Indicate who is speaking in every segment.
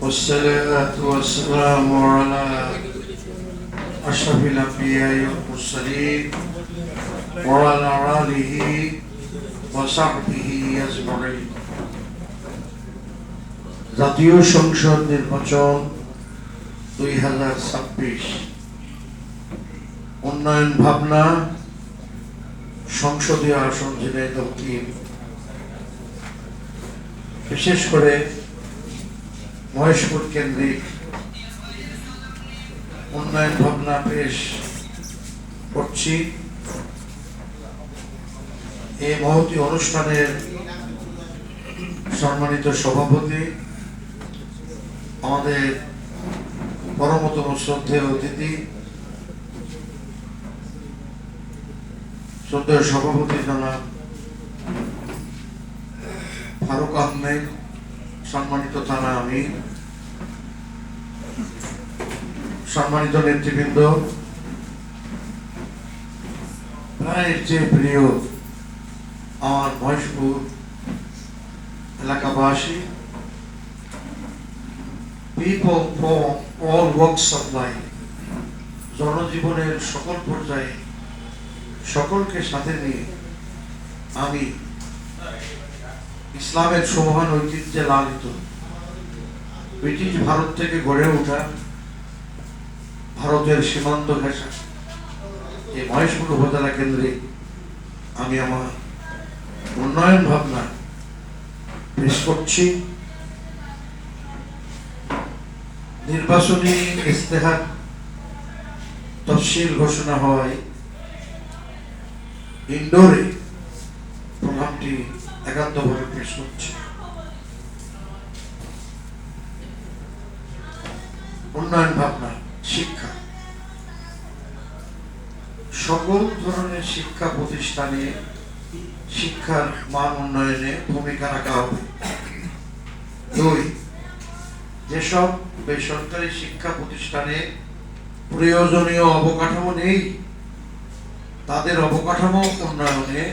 Speaker 1: والصلاة والسلام على أشرف الأنبياء والمرسلين وعلى آله وصحبه أجمعين জাতীয় সংসদ নির্বাচন দুই হাজার ছাব্বিশ উন্নয়ন ভাবনা সংসদীয় আসন ঝিনাইদহ তিন বিশেষ করে মহেশপুর কেন্দ্রিক উন্নয়ন ভাবনা পেশ করছি। এই মহতি অনুষ্ঠানের সম্মানিত সভাপতি, আমাদের পরমতম শ্রদ্ধেয় অতিথি, শ্রদ্ধেয় সভাপতি জনাব ফারুক আহমেদ সম্মানিত থানা আমি সম্মানিত নেতৃবৃন্দ, প্রায় চেয়ে প্রিয় আমার মহেশপুর এলাকাবাসী, people from all walks of life, জনজীবনের সকল পর্যায়ে সকলকে সাথে নিয়ে আমি ইসলামের সমান ঐতিহ্যে লালিত। ব্রিটিশ ভারত থেকে গড়ে ওঠা ভারতের সীমান্ত ঘেঁষা। এই মহেশপুর উপজেলা কেন্দ্রে আমি আমার উন্নয়ন ভাবনা পেশ করছি। নির্বাচনী ইস্তেহার তফসিল ঘোষণা হওয়ায় ইন্ডোরে প্রোগ্রামটি উন্নয়ন ভাবনা, শিক্ষা। সকল ধরনের শিক্ষা প্রতিষ্ঠানে শিক্ষার মান উন্নয়নে ভূমিকা রাখা হবে। দুই, যেসব বেসরকারি শিক্ষা প্রতিষ্ঠানে প্রয়োজনীয় অবকাঠামো নেই, তাদের অবকাঠামো উন্নয়নে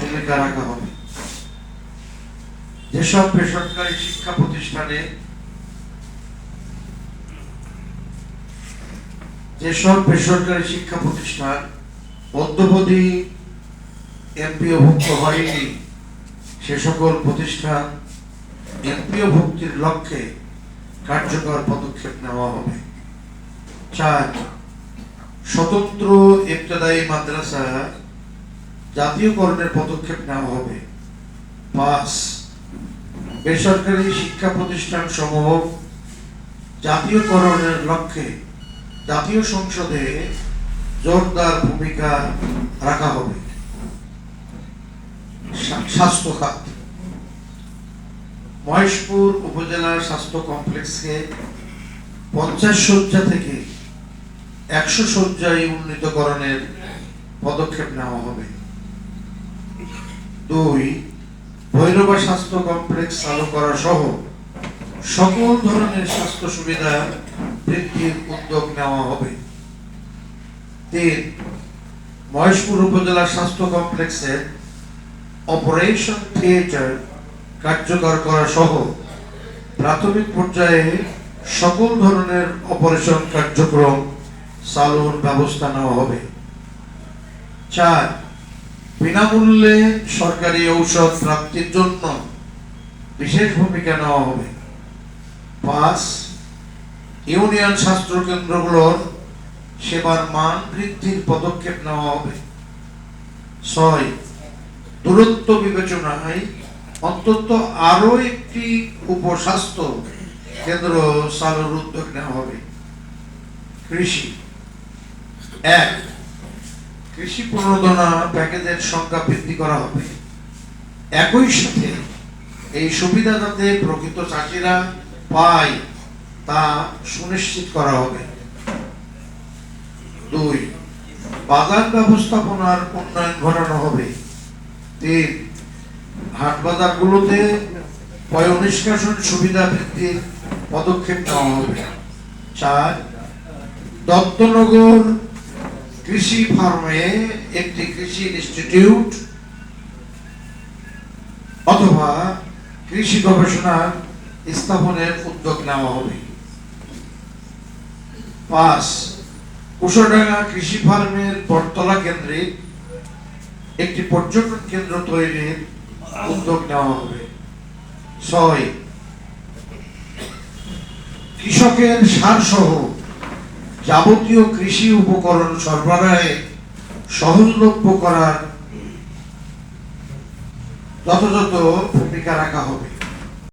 Speaker 1: ভূমিকা রাখা হবে। যেসব বেসরকারি শিক্ষা প্রতিষ্ঠানে, যেসব বেসরকারি শিক্ষা প্রতিষ্ঠান অদ্যবধি এমপিও ভুক্ত হয়নি, সে সকল প্রতিষ্ঠান এমপিও ভুক্তির লক্ষ্যে কার্যকর পদক্ষেপ নেওয়া হবে। চার, স্বতন্ত্র ইবতদায়ী মাদ্রাসা জাতীয়করণের পদক্ষেপ নেওয়া হবে। পাঁচ বেসরকারি শিক্ষা প্রতিষ্ঠান সমূহ জাতীয়করণের লক্ষ্যে জাতীয় সংসদে জোরদার ভূমিকা রাখা হবে। স্বাস্থ্য খাত। মহেশপুর উপজেলার স্বাস্থ্য কমপ্লেক্সকে পঞ্চাশ শয্যা থেকে একশো শয্যায় উন্নীতকরণের পদক্ষেপ নেওয়া হবে। দুই ভৈরবা স্বাস্থ্য কমপ্লেক্স চালু করা সহ সকল ধরনের স্বাস্থ্য সুবিধা বৃদ্ধির উদ্যোগ নেওয়া হবে। তিন, মহেশপুর উপজেলা স্বাস্থ্য কমপ্লেক্সের অপারেশন থিয়েটার কার্যকর করা সহ প্রাথমিক পর্যায়ে সকল ধরনের অপারেশন কার্যক্রম চালুর ব্যবস্থা নেওয়া হবে। চার বিনামূল্যে সরকারি ঔষধ প্রাপ্তির জন্য বিশেষ ভূমিকা নেওয়া হবে। পাঁচ, ইউনিয়ন স্বাস্থ্য কেন্দ্রগুলোর সেবার মান বৃদ্ধির পদক্ষেপ নেওয়া হবে। ছয়, দূরত্ব বিবেচনায় অন্তত আরও একটি উপস্বাস্থ্য কেন্দ্র চালুর উদ্যোগ নেওয়া হবে। কৃষি। এক কৃষি প্রণোদনা প্যাকেজের সংখ্যা বৃদ্ধি করা হবে। একই সাথে এই সুবিধা যাতে প্রকৃত চাষিরা পায়, তা সুনিশ্চিত করা হবে। দুই বাজার ব্যবস্থাপনার উন্নয়ন ঘটানো হবে। তিন, হাট বাজারগুলোতে পয় নিষ্কাশন সুবিধা বৃদ্ধির পদক্ষেপ নেওয়া হবে। চার, দত্তনগর কৃষি ফার্মে একটি কৃষি ইনস্টিটিউট অথবা কৃষি গবেষণা স্থাপনের উদ্যোগ নেওয়া হবে। পাঁচ, কুশাডাঙ্গা কৃষি ফার্মের বটতলা কেন্দ্রে একটি পর্যটন কেন্দ্র তৈরির উদ্যোগ নেওয়া হবে। ছয়, কৃষকের সার সহ যাবতীয় কৃষি উপকরণ সরবরাহে সহজলভ্য করার যথাযথ ভূমিকা রাখা হবে।